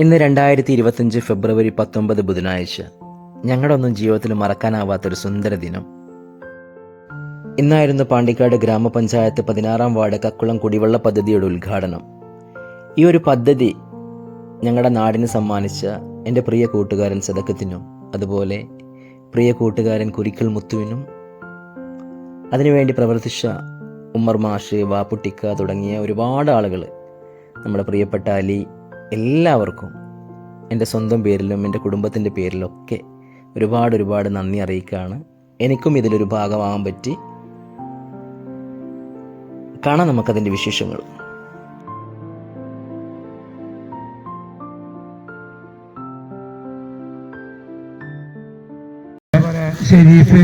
ഇന്ന് രണ്ടായിരത്തി ഇരുപത്തഞ്ച് ഫെബ്രുവരി പത്തൊമ്പത് ബുധനാഴ്ച. ഞങ്ങളുടെ ഒന്നും ജീവിതത്തിൽ മറക്കാനാവാത്തൊരു സുന്ദര ദിനം. ഇന്നായിരുന്നു പാണ്ടിക്കാട് ഗ്രാമപഞ്ചായത്ത് പതിനാറാം വാർഡ് കക്കുളം കുടിവെള്ള പദ്ധതിയുടെ ഉദ്ഘാടനം. ഈ ഒരു പദ്ധതി ഞങ്ങളുടെ നാടിന് സമ്മാനിച്ച എന്റെ പ്രിയ കൂട്ടുകാരൻ സദക്കത്തിനും അതുപോലെ പ്രിയ കൂട്ടുകാരൻ കുരിക്കൽ മുത്തുവിനും അതിനുവേണ്ടി പ്രവർത്തിച്ച ഉമ്മർ മാഷ് വാപ്പുട്ടിക്ക തുടങ്ങിയ ഒരുപാട് ആളുകൾ നമ്മുടെ പ്രിയപ്പെട്ട അലി എല്ലാവർക്കും എന്റെ സ്വന്തം പേരിലും എന്റെ കുടുംബത്തിന്റെ പേരിലൊക്കെ ഒരുപാട് ഒരുപാട് നന്ദി അറിയിക്കുകയാണ്. എനിക്കും ഇതിലൊരു ഭാഗമാകാൻ പറ്റി. കാണാം നമുക്കതിന്റെ വിശേഷങ്ങൾ. ഷെരീഫ്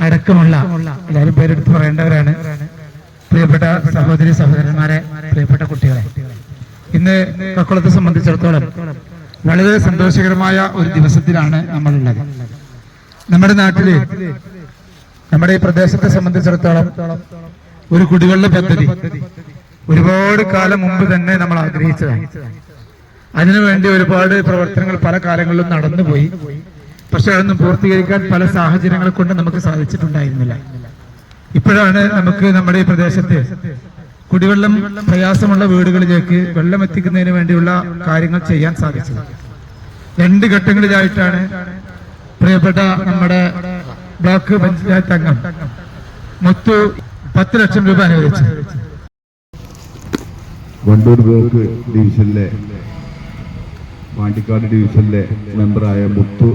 അടക്കമുള്ള എല്ലാവരും പേരെടുത്ത് പറയേണ്ടവരാണ്. പ്രിയപ്പെട്ട സഹോദരി സഹോദരന്മാരെ പ്രിയപ്പെട്ട കുട്ടികളെ. ഇന്ന് കക്കുളത്തെ സംബന്ധിച്ചിടത്തോളം വളരെ സന്തോഷകരമായ ഒരു ദിവസത്തിലാണ് നമ്മളുള്ളത്. നമ്മുടെ നാട്ടിൽ നമ്മുടെ ഈ പ്രദേശത്തെ സംബന്ധിച്ചിടത്തോളം ഒരു കുടിവെള്ള പദ്ധതി ഒരുപാട് കാലം മുമ്പ് തന്നെ നമ്മൾ ആഗ്രഹിച്ചതാണ്. അതിനുവേണ്ടി ഒരുപാട് പ്രവർത്തനങ്ങൾ പല കാലങ്ങളിലും നടന്നുപോയി. പക്ഷെ അതൊന്നും പൂർത്തീകരിക്കാൻ പല സാഹചര്യങ്ങളെ കൊണ്ട് നമുക്ക് സാധിച്ചിട്ടുണ്ടായിരുന്നില്ല. ഇപ്പോഴാണ് നമുക്ക് നമ്മുടെ ഈ പ്രദേശത്ത് കുടിവെള്ളം പ്രയാസമുള്ള വീടുകളിലേക്ക് വെള്ളം എത്തിക്കുന്നതിന് വേണ്ടിയുള്ള കാര്യങ്ങൾ ചെയ്യാൻ സാധിച്ചത്. രണ്ട് ഘട്ടങ്ങളിലായിട്ടാണ് പ്രിയപ്പെട്ട നമ്മുടെ ബ്ലോക്ക് പഞ്ചായത്ത് അംഗം മുത്തു പത്ത് ലക്ഷം രൂപ അനുവദിച്ചത്. വണ്ടൂർ ബ്ലോക്ക് ഡിവിഷനിലെ പാണ്ടിക്കാട് ഡിവിഷനിലെ മെമ്പറായ മുത്തു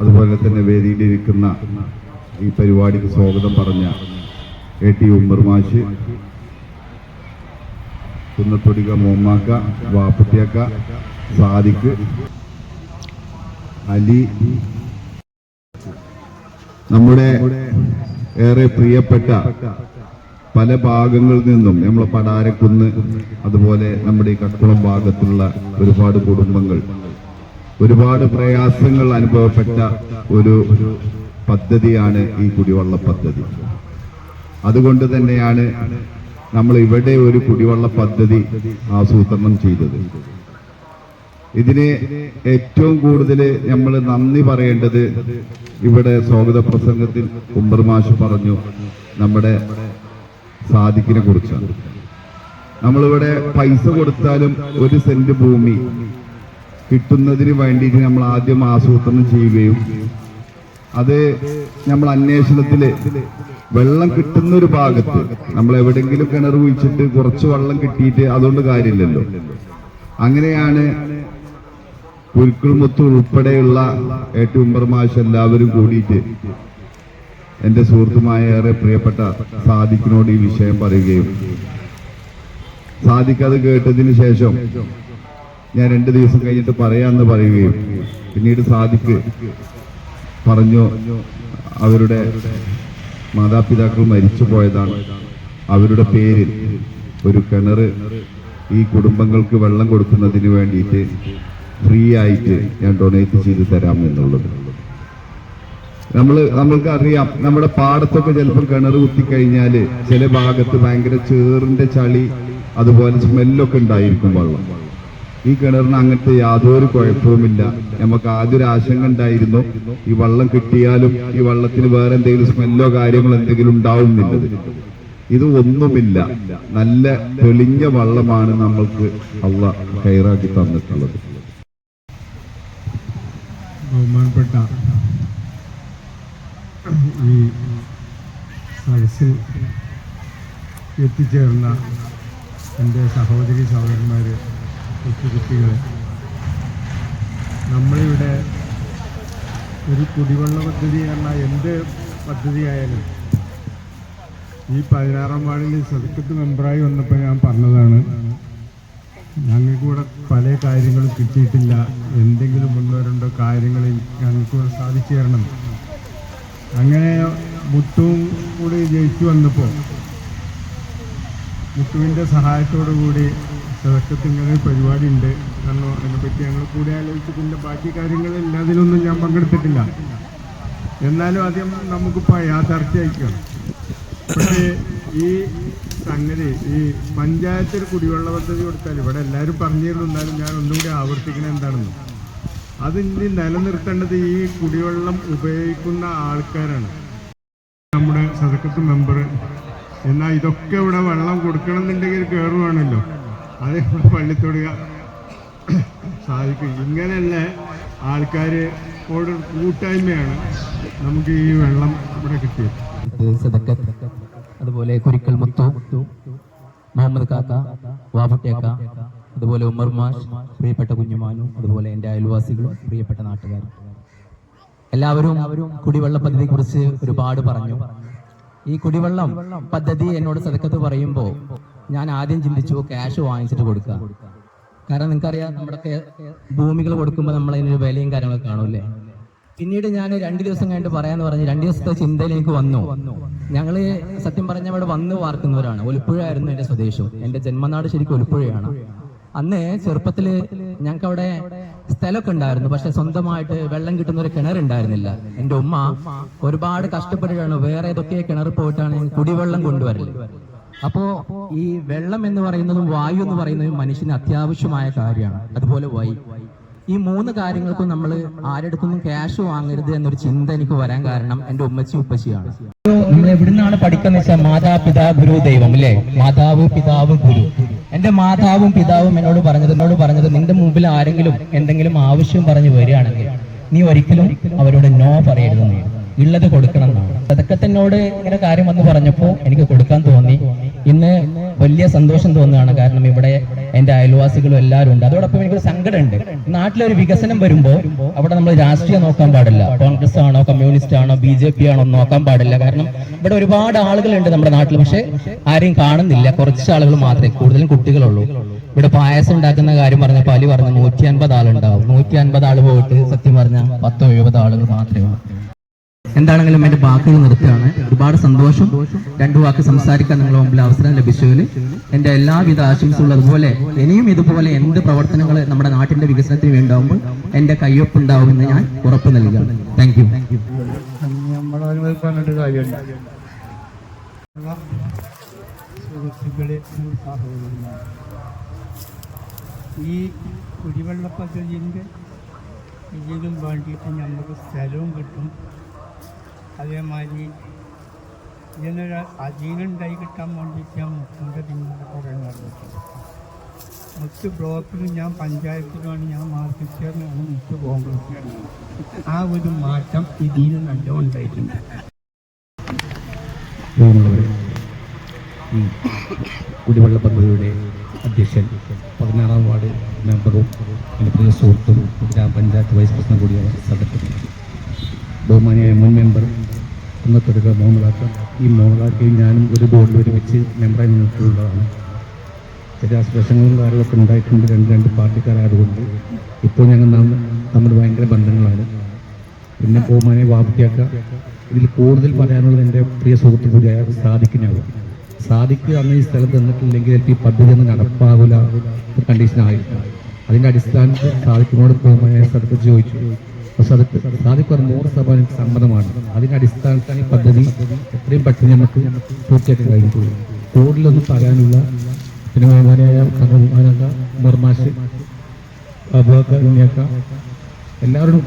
അതുപോലെ തന്നെ വേദിയിലിരിക്കുന്ന ഈ പരിപാടിക്ക് സ്വാഗതം പറഞ്ഞ എ ടി ഉമ്മർമാഷ് കുന്നത്തൊടിക മോമാക്ക വാപ്പത്തിയക്ക സാദിക്ക് അലി. നമ്മുടെ ഏറെ പ്രിയപ്പെട്ട പല ഭാഗങ്ങളിൽ നിന്നും നമ്മളെ പടാരക്കുന്ന് അതുപോലെ നമ്മുടെ ഈ കക്കുളം ഭാഗത്തുള്ള ഒരുപാട് കുടുംബങ്ങൾ ഒരുപാട് പ്രയാസങ്ങൾ അനുഭവപ്പെട്ട ഒരു പദ്ധതിയാണ് ഈ കുടിവെള്ള പദ്ധതി. അതുകൊണ്ട് തന്നെയാണ് നമ്മൾ ഇവിടെ ഒരു കുടിവെള്ള പദ്ധതി ആസൂത്രണം ചെയ്തത്. ഇതിന് ഏറ്റവും കൂടുതൽ നമ്മൾ നന്ദി പറയേണ്ടത് ഇവിടെ സ്വാഗത പ്രസംഗത്തിൽ ഉമ്മർ മാഷ് പറഞ്ഞു നമ്മുടെ സാദിക്കിനെ കുറിച്ചാണ്. നമ്മളിവിടെ പൈസ കൊടുത്താലും ഒരു സെന്റ് ഭൂമി കിട്ടുന്നതിന് വേണ്ടിയിട്ട് നമ്മൾ ആദ്യം ആസൂത്രണം ചെയ്യുകയും അത് നമ്മൾ അന്വേഷണത്തിൽ വെള്ളം കിട്ടുന്ന ഒരു ഭാഗത്ത് നമ്മൾ എവിടെങ്കിലും കിണർ കുഴിച്ചിട്ട് കുറച്ച് വെള്ളം കിട്ടിയിട്ട് അതുകൊണ്ട് കാര്യമില്ലല്ലോ. അങ്ങനെയാണ് പുൽക്കുൾമുത്ത് ഉൾപ്പെടെയുള്ള ഏറ്റവും ഉമ്പർമാശ് എല്ലാവരും കൂടിയിട്ട് എന്റെ സുഹൃത്തുമായ ഏറെ പ്രിയപ്പെട്ട സാദിഖിനോട് ഈ വിഷയം പറയുകയും സാദിഖ് അത് കേട്ടതിന് ശേഷം ഞാൻ രണ്ട് ദിവസം കഴിഞ്ഞിട്ട് പറയാമെന്ന് പറയുകയും പിന്നീട് സാദിഖ് പറഞ്ഞു അവരുടെ മാതാപിതാക്കൾ മരിച്ചു പോയതാണ്. അവരുടെ പേരിൽ ഒരു കിണർ ഈ കുടുംബങ്ങൾക്ക് വെള്ളം കൊടുക്കുന്നതിന് വേണ്ടിയിട്ട് ഫ്രീ ആയിട്ട് ഞാൻ ഡൊണേറ്റ് ചെയ്ത് തരാം എന്നുള്ളത്. നമ്മൾ നമ്മൾക്ക് അറിയാം നമ്മുടെ പാടത്തൊക്കെ ചിലപ്പോൾ കിണർ കുത്തിക്കഴിഞ്ഞാൽ ചില ഭാഗത്ത് ഭയങ്കര ചേറിന്റെ ചളി അതുപോലെ സ്മെല്ലൊക്കെ ഉണ്ടായിരിക്കും വെള്ളം. ഈ കിണറിന് അങ്ങനത്തെ യാതൊരു കുഴപ്പവുമില്ല. നമുക്ക് ആദ്യം ഒരു ആശങ്ക ഉണ്ടായിരുന്നു. ഈ വെള്ളം കിട്ടിയാലും ഈ വെള്ളത്തിന് വേറെ എന്തെങ്കിലും സ്മെല്ലോ കാര്യങ്ങളോ എന്തെങ്കിലും ഉണ്ടാവുന്നില്ല ഇത് ഒന്നുമില്ല. നല്ല തെളിഞ്ഞ വള്ളമാണ് നമ്മൾക്ക് അള്ള കൈറാക്കി തന്നിട്ടുള്ളത്. ബഹുമാനപ്പെട്ട ഈ സദസ്സിൽ എത്തിച്ചേർന്ന എന്റെ സഹോദരി സഹോദരന്മാർ കൊച്ചുകുട്ടികൾ നമ്മളിവിടെ ഒരു കുടിവെള്ള പദ്ധതി എന്ന എന്ത് പദ്ധതിയായാലും ഈ പതിനാറാം വാർഡിൽ സർക്കത്ത് മെമ്പറായി വന്നപ്പോൾ ഞാൻ പറഞ്ഞതാണ് ഞങ്ങൾക്ക് ഇവിടെ പല കാര്യങ്ങളും കിട്ടിയിട്ടില്ല. എന്തെങ്കിലും ഒന്നോ രണ്ടോ കാര്യങ്ങളിൽ ഞങ്ങൾക്ക് ഇവിടെ സാധിച്ചു തരണം. അങ്ങനെ മുട്ടും കൂടി ജയിച്ചു വന്നപ്പോൾ മുട്ടുവിന്റെ സഹായത്തോടു കൂടി ഇങ്ങനെ ഒരു പരിപാടി ഉണ്ട് കാരണം അതിനെപ്പറ്റി ഞങ്ങൾ കൂടി ആലോചിച്ചതിന്റെ ബാക്കി കാര്യങ്ങളെല്ലാം അതിലൊന്നും ഞാൻ പങ്കെടുത്തിട്ടില്ല. എന്നാലും ആദ്യം നമുക്കിപ്പോൾ യാഥാർത്ഥ്യമായിരിക്കണം പക്ഷേ ഈ സംഗതി ഈ പഞ്ചായത്തിൽ കുടിവെള്ള പദ്ധതി കൊടുത്താൽ ഇവിടെ എല്ലാവരും പറഞ്ഞിരുന്നാലും ഞാൻ ഒന്നുകൂടി ആവർത്തിക്കുന്നത് എന്താണെന്ന്. അത് ഇനി നിലനിർത്തേണ്ടത് ഈ കുടിവെള്ളം ഉപയോഗിക്കുന്ന ആൾക്കാരാണ്. നമ്മുടെ സദക്കത്ത് മെമ്പർ. എന്നാൽ ഇതൊക്കെ ഇവിടെ വെള്ളം കൊടുക്കണം എന്നുണ്ടെങ്കിൽ കയറുവാണല്ലോ അത് ഇവിടെ പള്ളിത്തൊടുക സാധിക്കും. ഇങ്ങനെയുള്ള ആൾക്കാർ കൂട്ടായ്മയാണ് നമുക്ക് ഈ വെള്ളം ഇവിടെ കിട്ടിയത്. അതുപോലെ കുരിക്കൽ മുത്തു മുഹമ്മദ് കാക്ക വാഫട്ടേക്ക അതുപോലെ ഉമർ മാഷ് പ്രിയപ്പെട്ട കുഞ്ഞുമാനു അതുപോലെ എന്റെ അയൽവാസികൾ പ്രിയപ്പെട്ട നാട്ടുകാർ. എല്ലാവരും കുടിവെള്ള പദ്ധതിയെ കുറിച്ച് ഒരുപാട് പറഞ്ഞു. ഈ കുടിവെള്ളം പദ്ധതി എന്നോട് സദക്കത്ത് പറയുമ്പോൾ ഞാൻ ആദ്യം ചിന്തിച്ചു ക്യാഷ് വാങ്ങിച്ചിട്ട് കൊടുക്കാം കാരണം നിങ്ങൾക്കറിയാം നമ്മുടെ ഭൂമികൾ കൊടുക്കുമ്പോൾ നമ്മൾ അതിനൊരു വിലയും കാര്യങ്ങളൊക്കെ കാണൂല്ലേ പിന്നീട് ഞാൻ രണ്ട് ദിവസം കഴിഞ്ഞിട്ട് പറയാന്ന് പറഞ്ഞ് രണ്ട് ദിവസത്തെ ചിന്തയിലേക്ക് വന്നു. ഞങ്ങൾ സത്യം പറഞ്ഞ ഇവിടെ വന്ന് വാർക്കുന്നവരാണ്. ഒലിപ്പുഴ ആയിരുന്നു എന്റെ സ്വദേശം. എന്റെ ജന്മനാട് ശരിക്കും ഒലിപ്പുഴയാണ് അന്ന് ചെറുപ്പത്തിൽ ഞങ്ങൾക്ക് അവിടെ സ്ഥലമൊക്കെ ഉണ്ടായിരുന്നു. പക്ഷെ സ്വന്തമായിട്ട് വെള്ളം കിട്ടുന്ന ഒരു കിണർ ഉണ്ടായിരുന്നില്ല. എന്റെ ഉമ്മ ഒരുപാട് കഷ്ടപ്പെട്ടിട്ടാണ് വേറെ ഏതൊക്കെ കിണർ പോയിട്ടാണ് കുടിവെള്ളം കൊണ്ടുവരൽ. അപ്പോ ഈ വെള്ളം എന്ന് പറയുന്നതും വായു എന്ന് പറയുന്നതും മനുഷ്യന് അത്യാവശ്യമായ കാര്യമാണ്. അതുപോലെ വൈ. ഈ മൂന്ന് കാര്യങ്ങൾക്കും നമ്മൾ ആരെടുത്തൊന്നും ക്യാഷ് വാങ്ങരുത് എന്നൊരു ചിന്ത എനിക്ക് വരാൻ കാരണം എന്റെ ഉമ്മച്ചി ഉപ്പച്ചിയാണ് നമ്മൾ എവിടുന്നാണ് പഠിക്കുന്ന വെച്ചാൽ ഗുരു ദൈവം അല്ലേ? മാതാവ് പിതാവ് ഗുരു. എന്റെ മാതാവും പിതാവും എന്നോട് പറഞ്ഞത് എന്നോട് പറഞ്ഞത് നിന്റെ മുമ്പിൽ ആരെങ്കിലും എന്തെങ്കിലും ആവശ്യം പറഞ്ഞു വരികയാണെങ്കിൽ നീ ഒരിക്കലും അവരോട് നോ പറയരുത് ഉള്ളത് കൊടുക്കണം എന്നാണ്. അതൊക്കെ തന്നോട് ഇങ്ങനെ കാര്യം വന്ന് പറഞ്ഞപ്പോൾ എനിക്ക് കൊടുക്കാൻ തോന്നി ഇന്ന് വലിയ സന്തോഷം തോന്നുകയാണ്. കാരണം ഇവിടെ എന്റെ അയൽവാസികളും എല്ലാവരും ഉണ്ട്. അതോടൊപ്പം എനിക്കൊരു സങ്കടമുണ്ട്. നാട്ടിലൊരു വികസനം വരുമ്പോൾ അവിടെ നമ്മൾ രാഷ്ട്രീയം നോക്കാൻ പാടില്ല. കോൺഗ്രസ് ആണോ കമ്മ്യൂണിസ്റ്റ് ആണോ ബി ജെ പി ആണോ നോക്കാൻ പാടില്ല. കാരണം ഇവിടെ ഒരുപാട് ആളുകളുണ്ട് നമ്മുടെ നാട്ടിൽ. പക്ഷെ ആരെയും കാണുന്നില്ല. കുറച്ച് ആളുകൾ മാത്രമേ കൂടുതലും കുട്ടികളുള്ളൂ. ഇവിടെ പായസം ഉണ്ടാക്കുന്ന കാര്യം പറഞ്ഞ പലി പറഞ്ഞ നൂറ്റി അൻപത് ആളുണ്ടാവും. നൂറ്റി അൻപത് ആൾ പോയിട്ട് സത്യം പറഞ്ഞ പത്തോ എഴുപത് ആളുകൾ മാത്രമേ ഉള്ളൂ. എന്താണെങ്കിലും എന്റെ വാക്കുകൾ നിർത്തുകയാണ്. ഒരുപാട് സന്തോഷം. രണ്ടു വാക്ക് സംസാരിക്കാൻ നിങ്ങളുടെ മുമ്പിൽ അവസരം ലഭിച്ചതിൽ. എന്റെ എല്ലാവിധ ആശംസകളും അതുപോലെ ഇനിയും ഇതുപോലെ എന്ത് പ്രവർത്തനങ്ങൾ നമ്മുടെ നാട്ടിന്റെ വികസനത്തിന് വേണ്ടാവുമ്പോൾ ഉണ്ടാവുമ്പോൾ എന്റെ കയ്യൊപ്പ് ഉണ്ടാവുമെന്ന് ഞാൻ ഉറപ്പ് നൽകുകയാണ്. താങ്ക് യു ഈ കുടിവെള്ള പദ്ധതിന്റെ ഇതിലും വേണ്ടിയിട്ട് നമുക്ക് സ്ഥലവും കിട്ടും. അതേമാതിരി ഇതിനൊരു അധീനമുണ്ടായി കിട്ടാൻ വേണ്ടിയിട്ട് ഞാൻ മുത്തിന്റെ പിന്നാലെ കുറേ നടന്നിട്ടുണ്ട് മുത്ത് ബ്ലോക്കിലും ഞാൻ പഞ്ചായത്തിലുമാണ് ഞാൻ മാർക്കിച്ചാണ് മുത്ത് കോൺഗ്രസ് ആ ഒരു മാറ്റം ഇതിന് നല്ല ഉണ്ടായിട്ടുണ്ട്. കുടിവെള്ള പദ്ധതിയുടെ അധ്യക്ഷൻ പതിനാറാം വാർഡ് മെമ്പറും എന്റെ പ്രിയ സുഹൃത്തും ഗ്രാമപഞ്ചായത്ത് വൈസ് പ്രസിഡന്റ് കൂടിയാണ് സദത്തിൽ ബഹുമാനിയായ മുൻ മെമ്പർ കുന്നത്തൊടുക്ക മോഹൻലാക്ക ഈ മോഹൻലാക്കയും ഞാനും ഒരു ബോർഡിൽ ഒരുമിച്ച് മെമ്പറായി നിന്നിട്ടുള്ളതാണ്. ചില പ്രശ്നങ്ങളും കാര്യങ്ങളൊക്കെ ഉണ്ടായിട്ടുണ്ട്. രണ്ട് രണ്ട് പാർട്ടിക്കാരായതുകൊണ്ട് ഇപ്പോൾ ഞങ്ങൾ നാം- തമ്മിൽ ഭയങ്കര ബന്ധങ്ങളാണ്. പിന്നെ ബഹുമാനെ വാപ്പിയാക്ക ഇതിൽ കൂടുതൽ പറയാനുള്ളത് എന്റെ പ്രിയ സുഹൃത്തു കൂടിയായ സാധിക്കുന്നവർ സാധിക്കുക അന്ന് ഈ സ്ഥലത്ത് തന്നിട്ടില്ലെങ്കിൽ ചിലപ്പോൾ ഈ പദ്ധതി ഒന്നും നടപ്പാകില്ല കണ്ടീഷനായി അതിന്റെ അടിസ്ഥാനത്തിൽ സാദിക്കിനോട് ബഹുമാനെ സ്ഥലത്ത് ചോദിച്ചു അപ്പോൾ അത് സാധിക്കും പറഞ്ഞ നൂറ് ശതമാനം സമ്മതമാണ്. അതിന്റെ അടിസ്ഥാനത്തിൽ പദ്ധതി എത്രയും പെട്ടെന്ന് നമുക്ക് പൂർത്തിയാക്കാൻ കഴിഞ്ഞിട്ടുള്ളൂ കൂടുതലൊന്നും പറയാനുള്ള പിന്നെ ബഹുമാനായ ബഹുമാനക മർമാശ് അബുബക്കർ ഉണ്ണിയക്ക എല്ലാവരും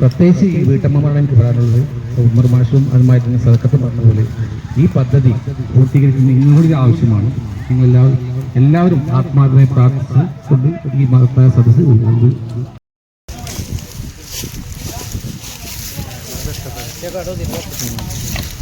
പ്രത്യേകിച്ച് ഈ വീട്ടമ്മമാരാണ് എനിക്ക് പറയാനുള്ളത്. ഉമ്മർ മാഷും അതുമായി തന്നെ സദക്കത്ത് പറഞ്ഞ പോലെ ഈ പദ്ധതി പൂർത്തീകരിക്കുന്ന ഇന്നുകൂടി ആവശ്യമാണ്. നിങ്ങളെല്ലാവരും എല്ലാവരും എല്ലാവരും ആത്മാർത്ഥമായി പ്രാർത്ഥിച്ചുകൊണ്ട് ഈ മഹത്തായ സദസ്സ് જગા સુધી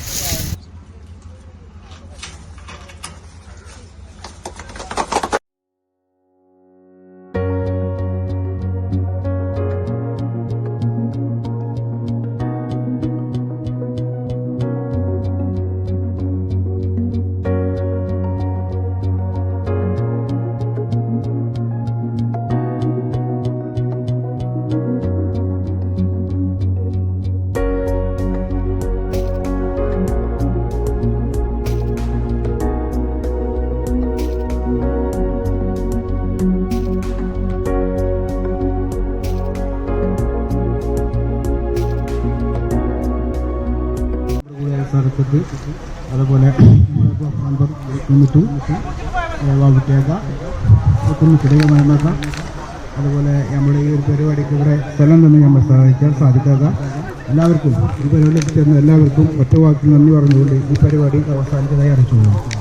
സദക്കത്ത് അതുപോലെ നമ്മുടെ ബ്ലോക്ക് അതുപോലെ നമ്മുടെ ഈ ഒരു പരിപാടിക്ക് ഇവിടെ സ്ഥലം തന്നെ നമ്മൾ സഹായിക്കാൻ സാധിക്കാത്ത എല്ലാവർക്കും ഈ പരിപാടിയിൽ ചേർന്ന എല്ലാവർക്കും ഒറ്റ വാക്കിൽ നന്ദി പറഞ്ഞുകൊണ്ട് ഈ പരിപാടി അവസാനിച്ചതായി അറിയിച്ചു